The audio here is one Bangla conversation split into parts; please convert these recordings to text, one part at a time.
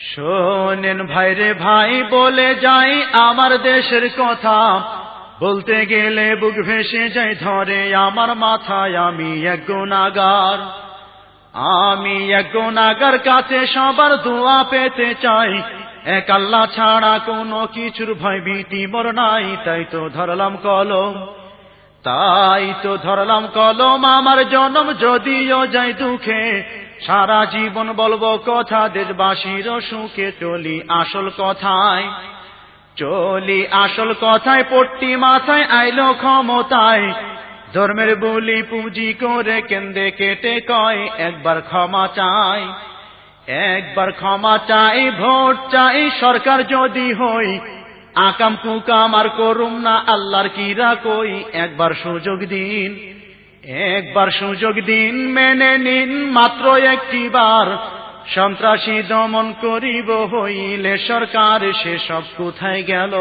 শোনেন ভাইরে ভাই, বলে যাই আমার দেশের কথা। বলতে গেলে বুক ভেসে যাই ধরে, আমার মাথায় আমি এক গুণাগার। আমি এক গুণাগার কাছে সবার দোয়া পেতে চাই। এক আল্লাহ ছাড়া কোনো কিছুর ভয় ভীতি মোর নাই, তাই তো ধরলাম কলম। তাই তো ধরলাম কলম, আমার জনম যদিও যাই দুঃখে। সারা জীবন বলব কথা দেশবাসীর সুখে চলি আসল কথায়। চলি আসল কথায়, পট্টি মাথায়, আইলো ক্ষমতায়। ধর্মের বলি পুঁজি করে কেন্দ্রে কেটে কয়, একবার ক্ষমা চাই। একবার ক্ষমা চাই, ভোট চাই, সরকার যদি হই, আকাম কুকাম আর করুম না, আল্লাহর কিরা কই, একবার সুযোগ দিন। একবার সুযোগ দিন, মেনে নিন, মাত্র একটি বার সন্ত্রাসী দমন করিব হইলে সরকার, সে সব কোথায় গেল?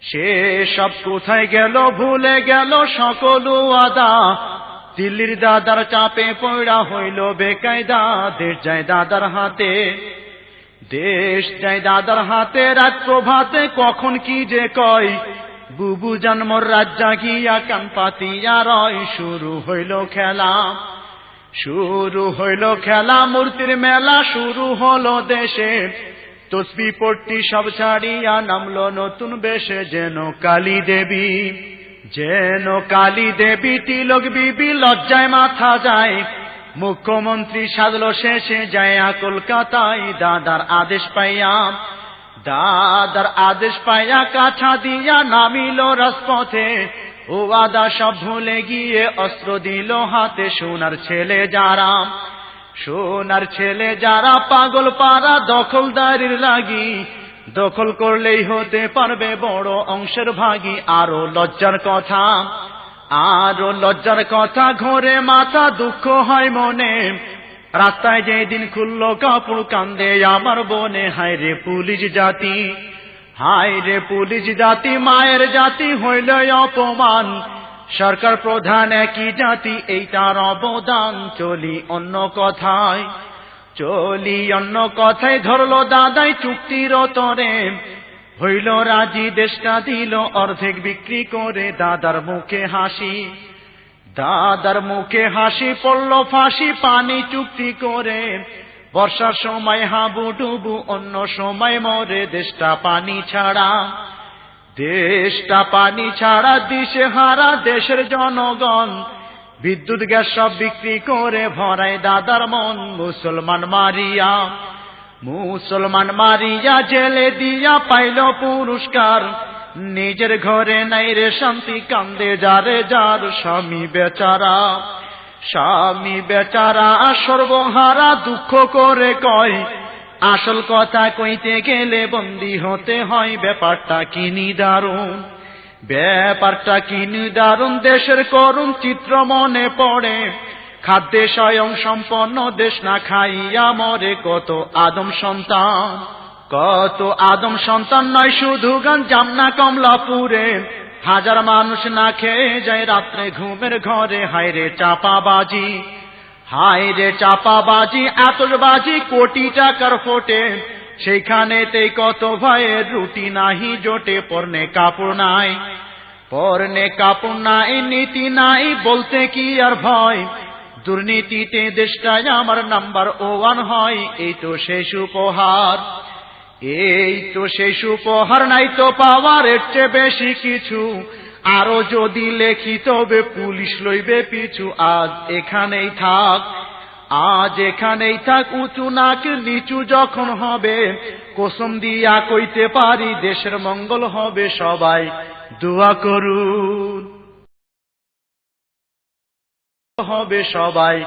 সে সব কোথায় গেল? ভুলে গেল সকল আদা দিল্লির দাদার চাপে পড়া হইল বেকায়দা। দেশ যায় দাদার হাতে। দেশ যায় দাদার হাতে। রাত প্রভাতে কখন কি যে কয়? বুবু জন্মর রাত জাগিয়া কান পাতিয়া রয়, শুরু হইল খেলা। শুরু হইল খেলা, মূর্তির মেলা শুরু হলো দেশে। তসবি পট্টি সব ছাড়িয়া নামলো নতুন বেশে, যেন কালী দেবী, যেন কালী দেবী তিলক বিবি লজ্জায় মাথা যায়। মুখ্যমন্ত্রী সাজলো শেষে, যায় কলকাতায় দাদার আদেশ পাইয়া। দাদার আদেশ পাইয়া কাছা দিয়া নামিল রাজপথে। ও আদা সব ভুলে গিয়ে অস্ত্র দিল হাতে সোনার ছেলে যারা। সোনার ছেলে যারা পাগল পাড়া দখলদারির লাগি। দখল করলেই হতে পারবে বড় অংশের ভাগী। আরও লজ্জার কথা, আরও লজ্জার কথা, ঘরে মাথা দুঃখ হয় মনে। রাস্তায় যেদিন খুলল কাপড় কান্দে, আমার বনে, হায় রে পুলিশ জাতি, হায় রে পুলিশ জাতি, মায়ের জাতি হইল অপমান। সরকার প্রধান একই জাতি এই তার অবদান চলি অন্য কথায়, চলি অন্য কথায়, ধরলো দাদাই চুক্তির তরে হইল রাজি, দেশটা দিল অর্ধেক বিক্রি করে, দাদার মুখে হাসি। দাদার মুখে হাসি পড়ল, ফাঁসি পানি চুক্তি করে। বর্ষার সময় হাবু ডুবু অন্য সময় মরে। দেশটা পানি ছাড়া, দেশটা পানি ছাড়া দিশে হারা দেশের জনগণ। বিদ্যুৎ, গ্যাস সব বিক্রি করে ভরায় দাদার মন। মুসলমান মারিয়া মুসলমান মারিয়া, জেলে দিয়া পাইল পুরস্কার। নিজের ঘরে নাই রে শান্তি, কান্দে যারে যার স্বামী বেচারা। স্বামী বেচারা সর্বহারা দুঃখ করে কয়, আসল কথা কইতে গেলে বন্দি হতে হয়, ব্যাপারটা কিনি দারুণ ব্যাপারটা কিনি দারুণ দেশের করুণ চিত্র মনে পড়ে। খাদ্যে স্বয়ং সম্পন্ন দেশ না খাইয়া মরে কত আদম সন্তান। কত আদম সন্তান নয়, শুধু গান জামনা কমলাপুরে। হাজার মানুষ না খেয়ে যায় রাত্রে ঘুমের ঘরে। হায় রে চাপাবাজি, হায় রে চাপাবাজি আতসবাজি কোটি টাকার ফোটে। সেইখানেতেই কত ভয়ের রুটি নাহি জোটে, পর্নে কাপড় নাই, পর্নে কাপড় নাই, নীতি নাই, বলতে কি আর ভয়? দুর্নীতিতে দেশটায় আমার নাম্বার ওয়ান হয়, এই তো শেষ উপহার। এই তো শেষ উপহার নাই তো পাওয়ার এর চেয়ে বেশি কিছু। আরও যদি লেখি তবে পুলিশ লইবে পিছু। আজ এখানেই থাক, আজ এখানেই থাক, উঁচু নাক নিচু যখন হবে, কোসম দিয়া কইতে পারি দেশের মঙ্গল হবে সবাই। দোয়া করুন। হবে সবাই।